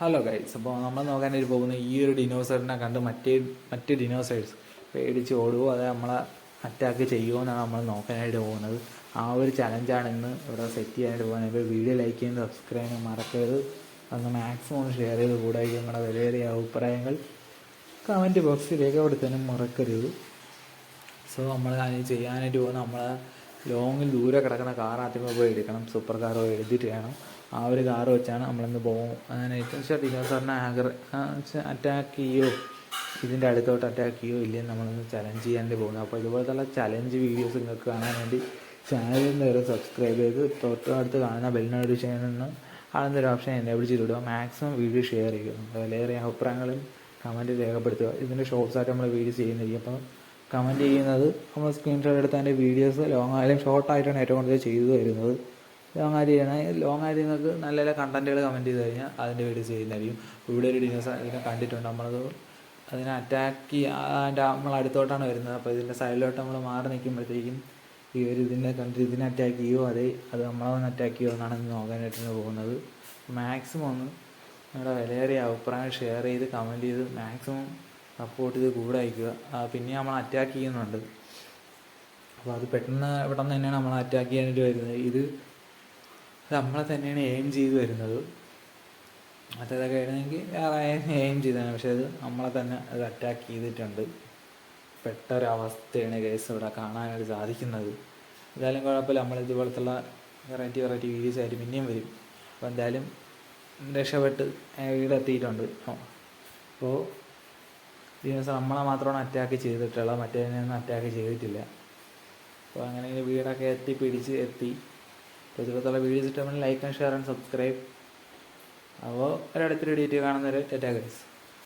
Hello guides അപ്പോൾ നമ്മൾ നോക്കാനായിട്ട് പോകുന്ന ഈ ഒരു ഡിനോസറിനെ കണ്ട് മറ്റേ മറ്റ് ഡിനോസേഴ്സ് പേടിച്ച് ഓടുമോ അത് നമ്മളെ അറ്റാക്ക് ചെയ്യുമോ എന്നാണ് നമ്മൾ നോക്കാനായിട്ട് പോകുന്നത്. ആ ഒരു ചലഞ്ചാണ് ഇന്ന് ഇവിടെ സെറ്റ് ചെയ്യാനായിട്ട് പോകുന്നത്. ഇപ്പോൾ വീഡിയോ ലൈക്ക് ചെയ്യുന്നത് സബ്സ്ക്രൈബ് ചെയ്യാൻ മറക്കരുത്. അന്ന് മാക്സിമം ഷെയർ ചെയ്ത് കൂടായി നിങ്ങളുടെ വലിയ അഭിപ്രായങ്ങൾ. കമന്റ് ബോക്സിൽ രേഖപ്പെടുത്താനും മറക്കരുത്. സോ നമ്മൾ ചെയ്യാനായിട്ട് പോകുന്ന നമ്മളെ ലോങ്ങിൽ ദൂരെ കിടക്കുന്ന കാർ ആദ്യമേ പോയി എടുക്കണം. സൂപ്പർ കാർ പോയി വേണം. ആ ഒരു കാർ വെച്ചാണ് നമ്മളിന്ന് പോകും അങ്ങനെ അതിനായിട്ട് വെച്ചാൽ സാറിന് ആഗ്ര അറ്റാക്ക് ചെയ്യോ? ഇതിന്റെ അടുത്തോട്ട് അറ്റാക്ക് ചെയ്യോ? ഇല്ലയെന്ന് നമ്മളൊന്ന് ചലഞ്ച് ചെയ്യാണ്ട് പോകുന്നത് അപ്പോൾ ഇതുപോലത്തുള്ള ചലഞ്ച് വീഡിയോസ് നിങ്ങൾക്ക് കാണാൻ വേണ്ടി ചാനലിൽ നിന്ന് സബ്സ്ക്രൈബ് ചെയ്ത് തൊട്ടടുത്ത് കാണുന്ന ബെൽ നോട്ടിഫിക്കേഷൻ നിന്ന് കാണുന്ന ഒരു ഓപ്ഷൻ എന്നെ വിളിച്ച് വിടുക മാക്സിമം വീഡിയോ ഷെയർ ചെയ്യുക വിലയേറെ അഭിപ്രായങ്ങളും കമന്റ് രേഖപ്പെടുത്തുക. ഇതിന്റെ ഷോർട്സ് ആയിട്ട് നമ്മൾ വീഡിയോ ചെയ്യുന്നിരിക്കും അപ്പോൾ കമന്റ് ചെയ്യുന്നത് നമ്മൾ സ്ക്രീൻഷോട്ട് എടുത്ത് അതിന്റെ വീഡിയോസ് ലോങ് ആയാലും ഷോർട്ട് ഏറ്റവും കൂടുതൽ ചെയ്തു വരുന്നത് ലോങ് ആയിട്ട് ചെയ്യണമെങ്കിൽ ലോങ് ആരി നിങ്ങൾക്ക് നല്ല നല്ല കണ്ടന്റുകൾ കമന്റ് ചെയ്ത് കഴിഞ്ഞാൽ അതിന്റെ വീഡിയോസ് ചെയ്യുന്നതായിരിക്കും. ഇവിടെ ഒരു ഡിനോസ് ഇതിനെ കണ്ടിട്ടുണ്ട്. നമ്മളത് അതിനെ അറ്റാക്ക് അതിന്റെ നമ്മൾ അടുത്തോട്ടാണ് വരുന്നത്. അപ്പോൾ ഇതിന്റെ സൈഡിലോട്ട് നമ്മൾ മാറി നിൽക്കുമ്പോഴത്തേക്കും ഈ ഒരു ഇതിനെ കണ്ടിട്ട് ഇതിനെ അറ്റാക്ക് ചെയ്യുമോ അതെ അത് നമ്മളെ ഒന്ന് അറ്റാക്ക് ചെയ്യുമോ എന്നാണ് നോക്കാനായിട്ടാണ് പോകുന്നത്. മാക്സിമം ഒന്ന് നിങ്ങളുടെ വിലയേറിയ അഭിപ്രായം ഷെയർ ചെയ്ത് കമന്റ് ചെയ്ത് മാക്സിമം സപ്പോർട്ട് ചെയ്ത് കൂടെ അയക്കുക. പിന്നെ നമ്മൾ അറ്റാക്ക് ചെയ്യുന്നുണ്ട്. അപ്പോൾ അത് പെട്ടെന്ന് പെട്ടെന്ന് തന്നെയാണ് നമ്മൾ അറ്റാക്ക് ചെയ്യാനായിട്ട് വരുന്നത്. ഇത് നമ്മളെ തന്നെയാണ് എയിം ചെയ്ത് വരുന്നത്. മറ്റേതൊക്കെ ആയിരുന്നെങ്കിൽ വേറെ എയിം ചെയ്താണ് പക്ഷേ അത് നമ്മളെ തന്നെ അത് അറ്റാക്ക് ചെയ്തിട്ടുണ്ട്. പെട്ടൊരവസ്ഥയാണ് കേസ് ഇവിടെ കാണാനായിട്ട് സാധിക്കുന്നത്. എന്തായാലും കുഴപ്പമില്ല. നമ്മൾ ഇതുപോലത്തുള്ള വെറൈറ്റി വെറൈറ്റി വീഡിയോസ് ആയിട്ട് പിന്നെയും വരും. അപ്പോൾ എന്തായാലും രക്ഷപ്പെട്ട് വീട് എത്തിയിട്ടുണ്ട് അപ്പോൾ ദിവസം നമ്മളെ മാത്രമാണ് അറ്റാക്ക് ചെയ്തിട്ടുള്ളത്. മറ്റേതിനൊന്നും അറ്റാക്ക് ചെയ്തിട്ടില്ല. അപ്പോൾ അങ്ങനെ വീടൊക്കെ എത്തി പിടിച്ച് എത്തി. ഇതുപോലത്തുള്ള വീഡിയോസ് ഇഷ്ടമെങ്കിൽ like and share and subscribe അപ്പോൾ ഒരടുത്തൊരു വീഡിയോ കാണുന്നവരെ ടാറ്റാ